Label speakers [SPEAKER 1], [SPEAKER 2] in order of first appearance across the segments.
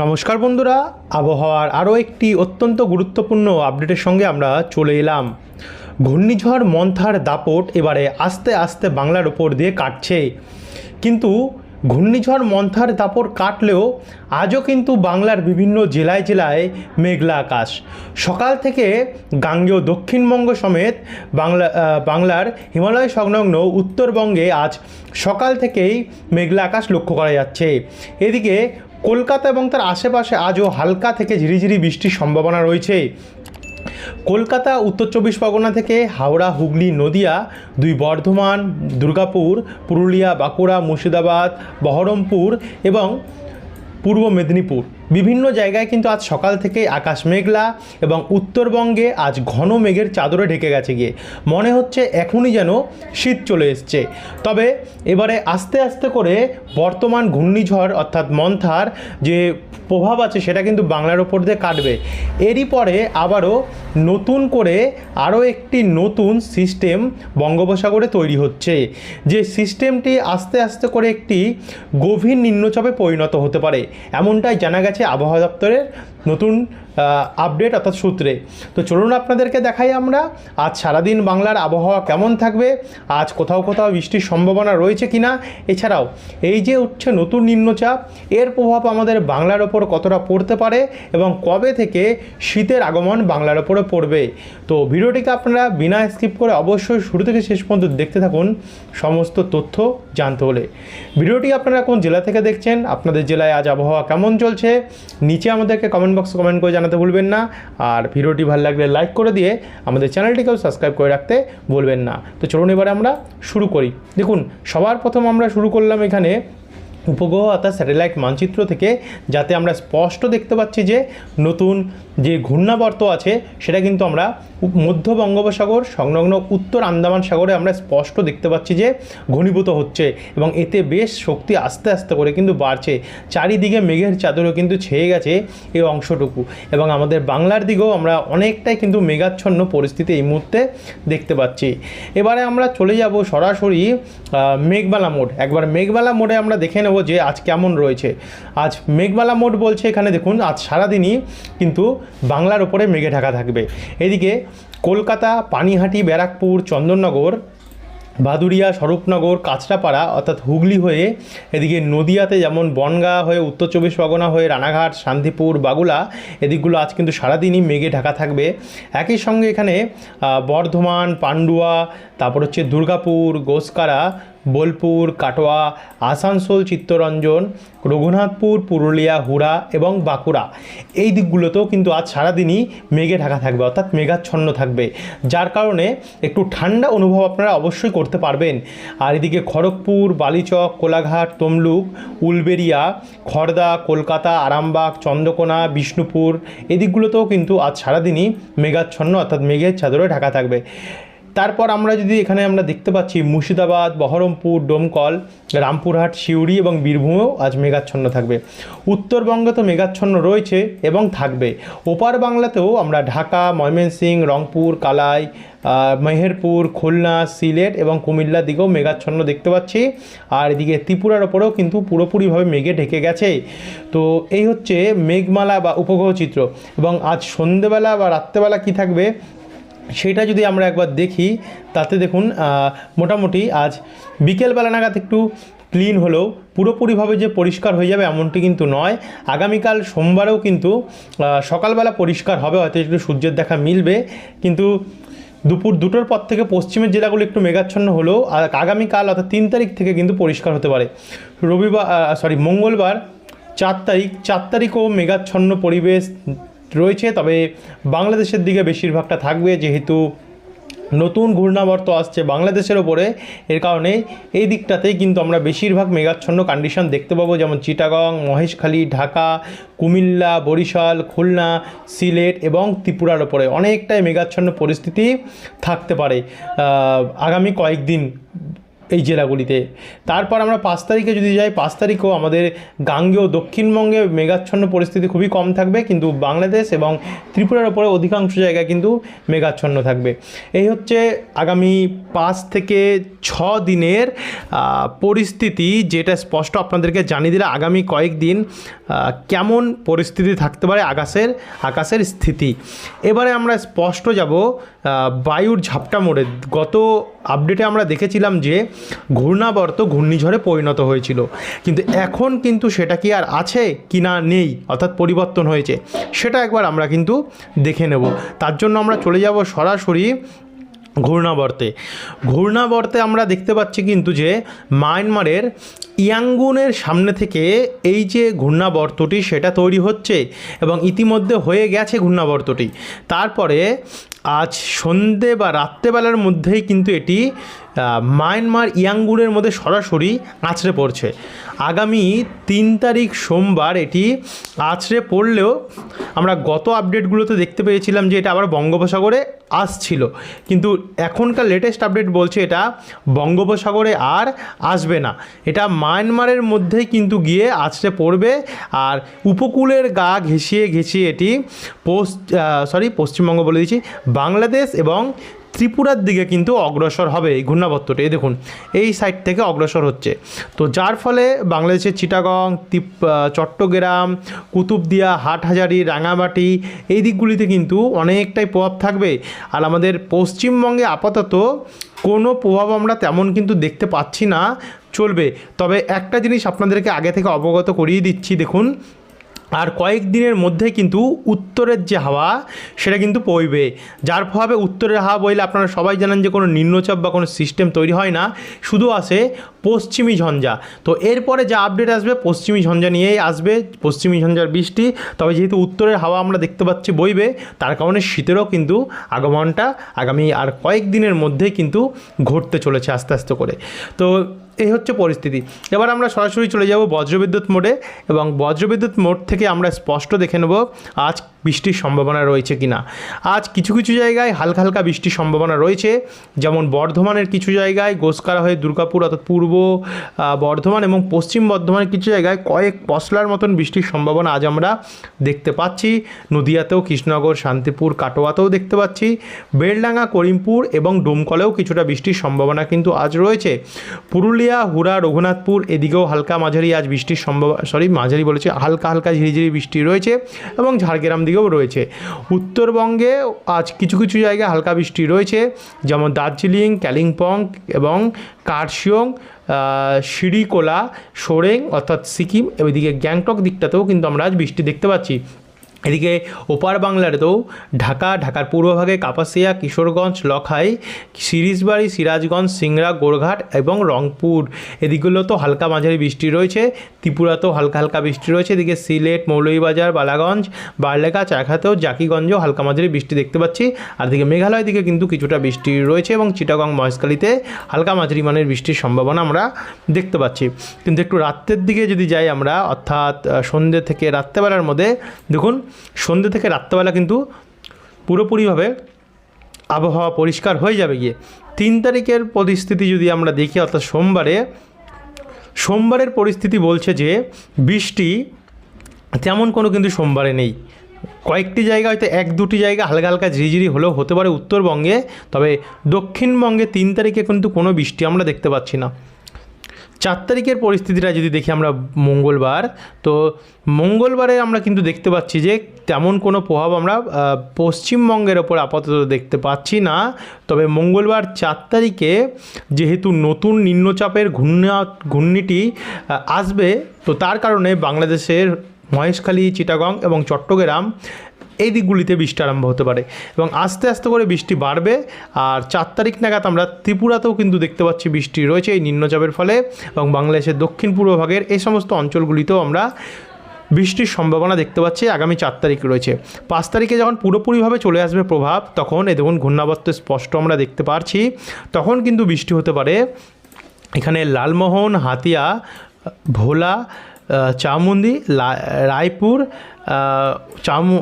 [SPEAKER 1] নমস্কার বন্ধুরা, আবহাওয়ার আরও একটি অত্যন্ত গুরুত্বপূর্ণ আপডেটের সঙ্গে আমরা চলে এলাম। ঘূর্ণিঝড় মন্থার দাপট এবারে আস্তে আস্তে বাংলার ওপর দিয়ে কাটছে। কিন্তু ঘূর্ণিঝড় মন্থার দাপট কাটলেও আজও কিন্তু বাংলার বিভিন্ন জেলায় জেলায় মেঘলা আকাশ। সকাল থেকে গাঙ্গেয় দক্ষিণবঙ্গ সমেত বাংলা বাংলার হিমালয় সংলগ্ন উত্তরবঙ্গে আজ সকাল থেকেই মেঘলা আকাশ লক্ষ্য করা যাচ্ছে। এদিকে কলকাতা এবং তার আশেপাশে আজও হালকা থেকে ঝিরিঝিরি বৃষ্টির সম্ভাবনা রয়েছে। কলকাতা, উত্তর চব্বিশ পরগনা থেকে হাওড়া, হুগলি, নদিয়া, দুই বর্ধমান, দুর্গাপুর, পুরুলিয়া, বাঁকুড়া, মুর্শিদাবাদ, বহরমপুর এবং পূর্ব মেদিনীপুর। বিভিন্ন জায়গায় কিন্তু আজ সকাল থেকে আকাশ মেঘলা এবং উত্তরবঙ্গে আজ ঘন মেঘের চাদরে ঢেকে গেছে গিয়ে। মনে হচ্ছে এখনই যেন শীত চলে এসছে। তবে এবারে আস্তে আস্তে করে বর্তমান ঘূর্ণিঝড় অর্থাৎ মন্থার যে প্রভাব আছে সেটা কিন্তু বাংলার ওপর দিয়ে কাটবে। এরই পরে আবারও নতুন করে আরও একটি নতুন সিস্টেম বঙ্গোপসাগরে তৈরি হচ্ছে। যে সিস্টেমটি আস্তে আস্তে করে একটি গভীর নিম্নচাপে পরিণত হতে পারে। এমনটাই জানা গেছে আবহাওয়া দপ্তরের নতুন আপডেট অর্থাৎ সূত্রে। তো চলুন আপনাদেরকে দেখাই আমরা, আজ সারাদিন বাংলার আবহাওয়া কেমন থাকবে, আজ কোথাও কোথাও বৃষ্টির সম্ভাবনা রয়েছে কিনা, এছাড়াও এই যে উঠছে নতুন নিম্নচাপ, এর প্রভাব আমাদের বাংলার ওপর কতটা পড়তে পারে এবং কবে থেকে শীতের আগমন বাংলার ওপরে পড়বে। তো ভিডিওটিকে আপনারা বিনা স্কিপ করে অবশ্যই শুরু থেকে শেষ পর্যন্ত দেখতে থাকুন, সমস্ত তথ্য জানতে হলে। ভিডিওটি আপনারা কোন জেলা থেকে দেখছেন, আপনাদের জেলায় আজ আবহাওয়া কেমন চলছে, নিচে আমাদেরকে কমেন্ট বক্সে কমেন্ট করে জানাতে ভুলবেন না। আর ভিডিওটি ভালো লাগলে লাইক করে দিয়ে আমাদের চ্যানেলটিকেও সাবস্ক্রাইব করে রাখতে ভুলবেন না। তো চলুন এবারে আমরা শুরু করি। দেখুন, সবার প্রথম আমরা শুরু করলাম এখানে উপগ্রহ অর্থাৎ স্যাটেলাইট মানচিত্র থেকে যাতে আমরা স্পষ্ট দেখতে পাচ্ছি যে নতুন যে ঘূর্ণাবর্ত আছে, সেটা কিন্তু আমরা মধ্য বঙ্গোপসাগর সংলগ্ন উত্তর আন্দামান সাগরে আমরা স্পষ্ট দেখতে পাচ্ছি যে ঘনীভূত হচ্ছে এবং এতে বেশ শক্তি আস্তে আস্তে করে কিন্তু বাড়ছে। চারিদিকে মেঘের চাদরও কিন্তু ছেয়ে গেছে এই অংশটুকু এবং আমাদের বাংলার দিকেও আমরা অনেকটাই কিন্তু মেঘাচ্ছন্ন পরিস্থিতি এই মুহূর্তে দেখতে পাচ্ছি। এবারে আমরা চলে যাব সরাসরি মেঘবালা মোড। একবার মেঘবালা মোডে আমরা দেখে নেব যে আজ কেমন রয়েছে। আজ মেঘবালা মোড বলছে এখানে দেখুন, আজ সারাদিনই কিন্তু বাংলার ওপরে মেঘে ঢাকা থাকবে। এদিকে কলকাতা, পানিহাটি, ব্যারাকপুর, চন্দননগর বাদুরিয়া স্বরূপনগর, কাঁচরাপাড়া অর্থাৎ হুগলি হয়ে এদিকে নদিয়াতে যেমন বনগাঁ হয়ে উত্তর চব্বিশ পরগনা হয়ে রানাঘাট, শান্তিপুর, বাগুলা এদিকগুলো আজ কিন্তু সারাদিনই মেঘে ঢাকা থাকবে। একই সঙ্গে এখানে বর্ধমান, পান্ডুয়া, তারপর হচ্ছে দুর্গাপুর, গোসকারা বোলপুর, কাটোয়া, আসানসোল, চিত্তরঞ্জন, রঘুনাথপুর, পুরুলিয়া, হুড়া এবং বাঁকুড়া। এই দিকগুলোতেও কিন্তু আজ সারাদিনই মেঘে ঢাকা থাকবে, অর্থাৎ মেঘাচ্ছন্ন থাকবে। যার কারণে একটু ঠান্ডা অনুভব আপনারা অবশ্যই করতে পারবেন। আর এদিকে খড়গপুর, বালিচক, কোলাঘাট, তমলুক, উলবেরিয়া খড়দা কলকাতা, আরামবাগ, চন্দ্রকোনা, বিষ্ণুপুর এদিকগুলোতেও কিন্তু আজ সারাদিনই মেঘাচ্ছন্ন, অর্থাৎ মেঘের চাদরে ঢাকা থাকবে। তারপর আমরা যদি এখানে আমরা দেখতে পাচ্ছি মুর্শিদাবাদ, বহরমপুর, ডোমকল, রামপুরহাট, সিউড়ি এবং বীরভূমেও আজ মেঘাচ্ছন্ন থাকবে। উত্তরবঙ্গে তো মেঘাচ্ছন্ন রয়েছে এবং থাকবে। ওপার বাংলাতেও আমরা ঢাকা ময়মনসিংহ রংপুর, কালাই মেহেরপুর, খুলনা, সিলেট এবং কুমিল্লার দিকেও মেঘাচ্ছন্ন দেখতে পাচ্ছি। আর এদিকে ত্রিপুরার ওপরেও কিন্তু পুরোপুরিভাবে মেঘে ঢেকে গেছে। তো এই হচ্ছে মেঘমালা বা উপগ্রহ চিত্র। এবং আজ সন্ধেবেলা বা রাত্রেবেলা কি থাকবে? সেটা যদি আমরা একবার দেখি, তাতে দেখুন মোটামুটি আজ বিকেলবেলা নাগাদ একটু ক্লিন হলেও পুরোপুরিভাবে যে পরিষ্কার হয়ে যাবে এমনটি কিন্তু নয়। আগামীকাল সোমবারেও কিন্তু সকালবেলা পরিষ্কার হবে, হয়তো একটু সূর্যের দেখা মিলবে। কিন্তু দুপুর দুটোর পর থেকে পশ্চিমের জেলাগুলো একটু মেঘাচ্ছন্ন হলেও আগামীকাল অর্থাৎ তিন তারিখ থেকে কিন্তু পরিষ্কার হতে পারে। রবিবার সরি মঙ্গলবার চার তারিখ, চার তারিখও মেঘাচ্ছন্ন পরিবেশ রয়েছে, তবে বাংলাদেশের দিকে বেশিরভাগটা থাকবে, যেহেতু নতুন ঘূর্ণাবর্ত আসছে বাংলাদেশের ওপরে। এর কারণে এই দিকটাতেই কিন্তু আমরা বেশিরভাগ মেঘাচ্ছন্ন কন্ডিশন দেখতে পাবো, যেমন চিটাগং, মহেশখালী, ঢাকা, কুমিল্লা, বরিশাল, খুলনা, সিলেট এবং ত্রিপুরার ওপরে। অনেকটাই মেঘাচ্ছন্ন পরিস্থিতি থাকতে পারে আগামী কয়েকদিন এই জেলাগুলিতে। তারপর আমরা পাঁচ তারিখে যদি যাই, পাঁচ তারিখেও আমাদের গাঙ্গেয় দক্ষিণবঙ্গে মেঘাচ্ছন্ন পরিস্থিতি খুবই কম থাকবে, কিন্তু বাংলাদেশ এবং ত্রিপুরার ওপরে অধিকাংশ জায়গায় কিন্তু মেঘাচ্ছন্ন থাকবে। এই হচ্ছে আগামী পাঁচ থেকে ছ দিনের পরিস্থিতি, যেটা স্পষ্ট আপনাদেরকে জানিয়ে দিলে আগামী কয়েকদিন কেমন পরিস্থিতি থাকতে পারে আকাশের আকাশের স্থিতি। এবারে আমরা স্পষ্ট যাব বায়ুর ঝাপটা মোড়ে। গত আপডেটে আমরা দেখেছিলাম যে ঘূর্ণাবর্ত ঘূর্ণিঝড়ে পরিণত হয়েছিল। কিন্তু এখন কিন্তু সেটা কি আর আছে কি না নেই, অর্থাৎ পরিবর্তন হয়েছে, সেটা একবার আমরা কিন্তু দেখে নেব। তার জন্য আমরা চলে যাব সরাসরি ঘূর্ণাবর্তে। ঘূর্ণাবর্তে আমরা দেখতে পাচ্ছি কিন্তু যে মায়ানমারের ইয়াঙ্গুনের সামনে থেকে এই যে ঘূর্ণাবর্তটি, সেটা তৈরি হচ্ছে এবং ইতিমধ্যে হয়ে গেছে ঘূর্ণাবর্তটি। তারপরে আজ সন্ধে বা রাত্রেবেলার মধ্যেই কিন্তু এটি মায়ানমার ইয়াঙ্গুনের মধ্যে সরাসরি আছড়ে পড়ছে। আগামী তিন তারিখ সোমবার এটি আছড়ে পড়লেও আমরা গত আপডেটগুলোতে দেখতে পেয়েছিলাম যে এটা আবার বঙ্গোপসাগরে আসছিল। কিন্তু এখনকার লেটেস্ট আপডেট বলছে এটা বঙ্গোপসাগরে আর আসবে না। এটা মায়ানমারের মধ্যেই কিন্তু গিয়ে আছড়ে পড়বে আর উপকূলের গা ঘেঁষিয়ে ঘেঁষিয়ে এটি পোস্ট সরি পশ্চিমবঙ্গ বলে দিচ্ছি, বাংলাদেশ এবং ত্রিপুরার দিকে কিন্তু অগ্রসর হবে এই ঘূর্ণাবর্তটি। এই দেখুন, এই সাইড থেকে অগ্রসর হচ্ছে। তো যার ফলে বাংলাদেশের চিটাগং চট্টগ্রাম, কুতুবদিয়া, হাটহাজারি, রাঙামাটি এই দিকগুলিতে কিন্তু অনেকটাই প্রভাব থাকবে। আর আমাদের পশ্চিমবঙ্গে আপাতত কোনো প্রভাব আমরা তেমন কিন্তু দেখতে পাচ্ছি না, চলবে। তবে একটা জিনিস আপনাদেরকে আগে থেকে অবগত করিয়ে দিচ্ছি, দেখুন আর কয়েক দিনের মধ্যে কিন্তু উত্তরের যে হাওয়া, সেটা কিন্তু বইবে। যার প্রভাবে উত্তরের হাওয়া বইলে আপনারা সবাই জানেন যে কোনো নিম্নচাপ বা কোনো সিস্টেম তৈরি হয় না। শুধু আসে পশ্চিমী ঝঞ্ঝা। তো এরপরে যা আপডেট আসবে, পশ্চিমী ঝঞ্ঝা নিয়েই আসবে। পশ্চিমী ঝঞ্ঝার বৃষ্টি। তবে যেহেতু উত্তরের হাওয়া আমরা দেখতে পাচ্ছি বইবে, তার কারণে শীতেরও কিন্তু আগমনটা আগামী আর কয়েক দিনের মধ্যেই কিন্তু ঘটতে চলেছে আস্তে আস্তে করে। তো এই হচ্ছে পরিস্থিতি। এবার আমরা সরাসরি চলে যাব বজ্রবিদ্যুৎ মোডে এবং বজ্রবিদ্যুৎ মোড থেকে আমরা স্পষ্ট দেখে নেব আজ বৃষ্টির সম্ভাবনা রয়েছে কি না আজ কিছু কিছু জায়গায় হালকা হালকা বৃষ্টির সম্ভাবনা রয়েছে। যেমন বর্ধমানের কিছু জায়গায় গোসকারা হয়ে দুর্গাপুর অর্থাৎ পূর্ব বর্ধমান এবং পশ্চিম বর্ধমানের কিছু জায়গায় কয়েক পশলার মতন বৃষ্টির সম্ভাবনা আজ আমরা দেখতে পাচ্ছি। নদিয়াতেও কৃষ্ণনগর, শান্তিপুর, কাটোয়াতেও দেখতে পাচ্ছি। বেলডাঙ্গা, করিমপুর এবং ডোমকলেও কিছুটা বৃষ্টির সম্ভাবনা কিন্তু আজ রয়েছে। পুরুলিয়া হুড়া, রঘুনাথপুর, এদিকেও হালকা মাঝারি আজ বৃষ্টির সম্ভব সরি মাঝারি বলেছে, হালকা হালকা ঝিরিঝিরি বৃষ্টি রয়েছে এবং ঝাড়গ্রাম দিকেও রয়েছে। উত্তরবঙ্গে আজ কিছু কিছু জায়গায় হালকা বৃষ্টি রয়েছে, যেমন দার্জিলিং, কালিম্পং এবং কার্শিয়ং সিঁড়িকোলা সোরেং অর্থাৎ সিকিম, এদিকে গ্যাংটক দিকটাতেও কিন্তু আমরা আজ বৃষ্টি দেখতে পাচ্ছি। এদিকে ওপার বাংলাতেও ঢাকা, ঢাকার পূর্বভাগে কাপাসিয়া, কিশোরগঞ্জ, লখাই, সিরিজবাড়ি, সিরাজগঞ্জ, সিংড়া, গোরঘাট এবং রংপুর। এদিকগুলো তো হালকা মাঝারি বৃষ্টি রয়েছে। ত্রিপুরাতেও হালকা হালকা বৃষ্টি রয়েছে। এদিকে সিলেট, মৌলভীবাজার, বালাগঞ্জ, বারলেখা, চারখাতেও জাকিগঞ্জেও হালকা মাঝারি বৃষ্টি দেখতে পাচ্ছি। আর দিকে মেঘালয় দিকে কিন্তু কিছুটা বৃষ্টি রয়েছে এবং চিটাগং মহেশখালীতে হালকা মাঝারি মানের বৃষ্টির সম্ভাবনা আমরা দেখতে পাচ্ছি। কিন্তু একটু রাত্রের দিকে যদি যাই আমরা, অর্থাৎ সন্ধ্যে থেকে রাত্রেবেলার মধ্যে, দেখুন সন্ধ্যে থেকে রাত্রেবেলা কিন্তু পুরোপুরিভাবে আবহাওয়া পরিষ্কার হয়ে যাবে গিয়ে। তিন তারিখের পরিস্থিতি যদি আমরা দেখি, অর্থাৎ সোমবারে, সোমবারের পরিস্থিতি বলছে যে বৃষ্টি তেমন কোনো কিন্তু সোমবারে নেই। কয়েকটি জায়গা হয়তো এক দুটি জায়গা হালকা হালকা ঝিরিঝিরি হলেও হতে পারে উত্তরবঙ্গে, তবে দক্ষিণবঙ্গে তিন তারিখে কিন্তু কোনো বৃষ্টি আমরা দেখতে পাচ্ছি না। চার তারিখের পরিস্থিতিটা যদি দেখি আমরা মঙ্গলবার, তো মঙ্গলবারে আমরা কিন্তু দেখতে পাচ্ছি যে তেমন কোনো প্রভাব আমরা পশ্চিমবঙ্গের ওপর আপাতত দেখতে পাচ্ছি না। তবে মঙ্গলবার চার তারিখে যেহেতু নতুন নিম্নচাপের ঘূর্ণা, ঘূর্ণিটি আসবে, তো তার কারণে বাংলাদেশের মহেশখালী, চিটাগং এবং চট্টগ্রাম এই দিকগুলিতে বৃষ্টি আরম্ভ হতে পারে এবং আস্তে আস্তে করে বৃষ্টি বাড়বে আর চার তারিখ নাগাদ আমরা ত্রিপুরাতেও কিন্তু দেখতে পাচ্ছি বৃষ্টি রয়েছে এই নিম্নচাপের ফলে এবং বাংলাদেশের দক্ষিণ পূর্ব ভাগের এই সমস্ত অঞ্চলগুলিতেও আমরা বৃষ্টির সম্ভাবনা দেখতে পাচ্ছি, আগামী চার তারিখ রয়েছে। পাঁচ তারিখে যখন পুরোপুরিভাবে চলে আসবে প্রভাব, তখন এ দেখুন ঘূর্ণাবর্ত স্পষ্ট আমরা দেখতে পারছি। তখন কিন্তু বৃষ্টি হতে পারে। এখানে লালমোহন, হাতিয়া, ভোলা চামুন্দি রায়পুর চামু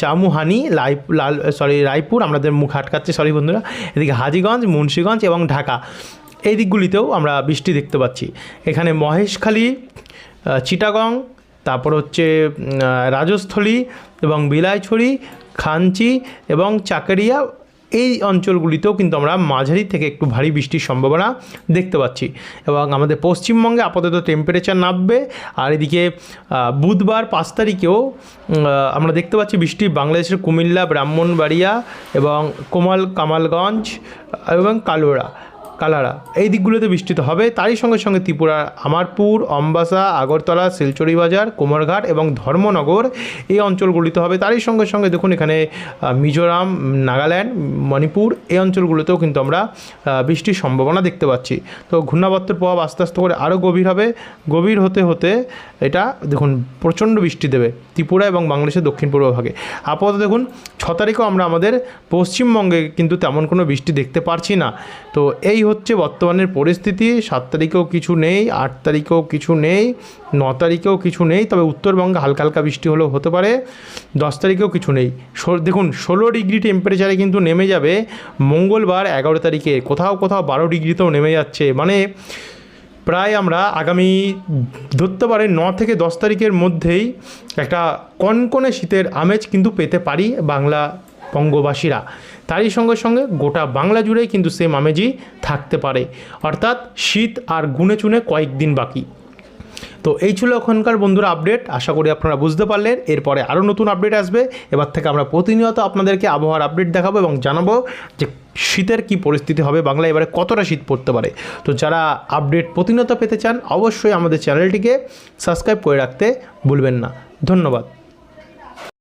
[SPEAKER 1] চামুহানি লাই লাল সরি রায়পুর, আমাদের মুখ আটকাচ্ছে সরি বন্ধুরা। এদিকে হাজিগঞ্জ, মুন্সীগঞ্জ এবং ঢাকা। এই দিকগুলিতেও আমরা বৃষ্টি দেখতে পাচ্ছি। এখানে মহেশখালী চিটাগং, তারপর হচ্ছে রাজস্থলী এবং বিলাইছড়ি, খাঞ্চি এবং চাকারিয়া এই অঞ্চলগুলিতেও কিন্তু আমরা মাঝারি থেকে একটু ভারী বৃষ্টির সম্ভাবনা দেখতে পাচ্ছি। এবং আমাদের পশ্চিমবঙ্গে আপাতত টেম্পারেচার নামবে, আর এদিকে বুধবার পাঁচ তারিখেও আমরা দেখতে পাচ্ছি বৃষ্টি বাংলাদেশের কুমিল্লা, ব্রাহ্মণবাড়িয়া এবং কোমাল কামালগঞ্জ এবং কালোরা কালারা। এই দিকগুলোতে বৃষ্টিতে হবে। তারই সঙ্গে সঙ্গে ত্রিপুরার আমারপুর, অম্বাসা, আগরতলা শিলচরি বাজার কোমরঘাট এবং ধর্মনগর এই অঞ্চলগুলিতে হবে। তারই সঙ্গে সঙ্গে দেখুন এখানে মিজোরাম, নাগাল্যান্ড, মণিপুর এই অঞ্চলগুলোতেও কিন্তু আমরা বৃষ্টির সম্ভাবনা দেখতে পাচ্ছি। তো ঘূর্ণাবর্তের প্রভাব আস্তে আস্তে করে আরও গভীর হবে। গভীর হতে হতে এটা দেখুন প্রচণ্ড বৃষ্টি দেবে ত্রিপুরা এবং বাংলাদেশের দক্ষিণ পূর্ব ভাগে। আপাতত দেখুন, ছ তারিখও আমরা আমাদের পশ্চিমবঙ্গে কিন্তু তেমন কোনো বৃষ্টি দেখতে পারছি না। তো এই হচ্ছে বর্তমানের পরিস্থিতি, সাত তারিখেও কিছু নেই, আট তারিখেও কিছু নেই, ন তারিখেও কিছু নেই, তবে উত্তরবঙ্গে হালকা হালকা বৃষ্টি হলেও হতে পারে, দশ তারিখেও কিছু নেই। দেখুন, ষোলো ডিগ্রি টেম্পারেচারে কিন্তু নেমে যাবে, মঙ্গলবার এগারো তারিখে, কোথাও কোথাও বারো ডিগ্রিতেও নেমে যাচ্ছে মানে প্রায় আমরা আগামী ধরতে পারে ন থেকে দশ তারিখের মধ্যেই একটা কনকনে শীতের আমেজ কিন্তু পেতে পারি বাংলা বঙ্গবাসীরা। তারই সঙ্গে সঙ্গে গোটা বাংলা জুড়েই কিন্তু সেম আমেজই থাকতে পারে। অর্থাৎ শীত আর গুনে চুনে কয়েকদিন বাকি। তো এই ছিল এখনকার বন্ধুরা আপডেট আশা করি আপনারা বুঝতে পারলেন। এরপরে আরও নতুন আপডেট আসবে। এবার থেকে আমরা প্রতিনিয়ত আপনাদেরকে আবহাওয়ার আপডেট দেখাবো এবং জানাব যে শীতের কি পরিস্থিতি হবে বাংলা এবারে কতটা শীত পড়তে পারে। তো যারা আপডেট প্রতিনিয়ত পেতে চান, অবশ্যই আমাদের চ্যানেলটিকে সাবস্ক্রাইব করে রাখতে ভুলবেন না। ধন্যবাদ।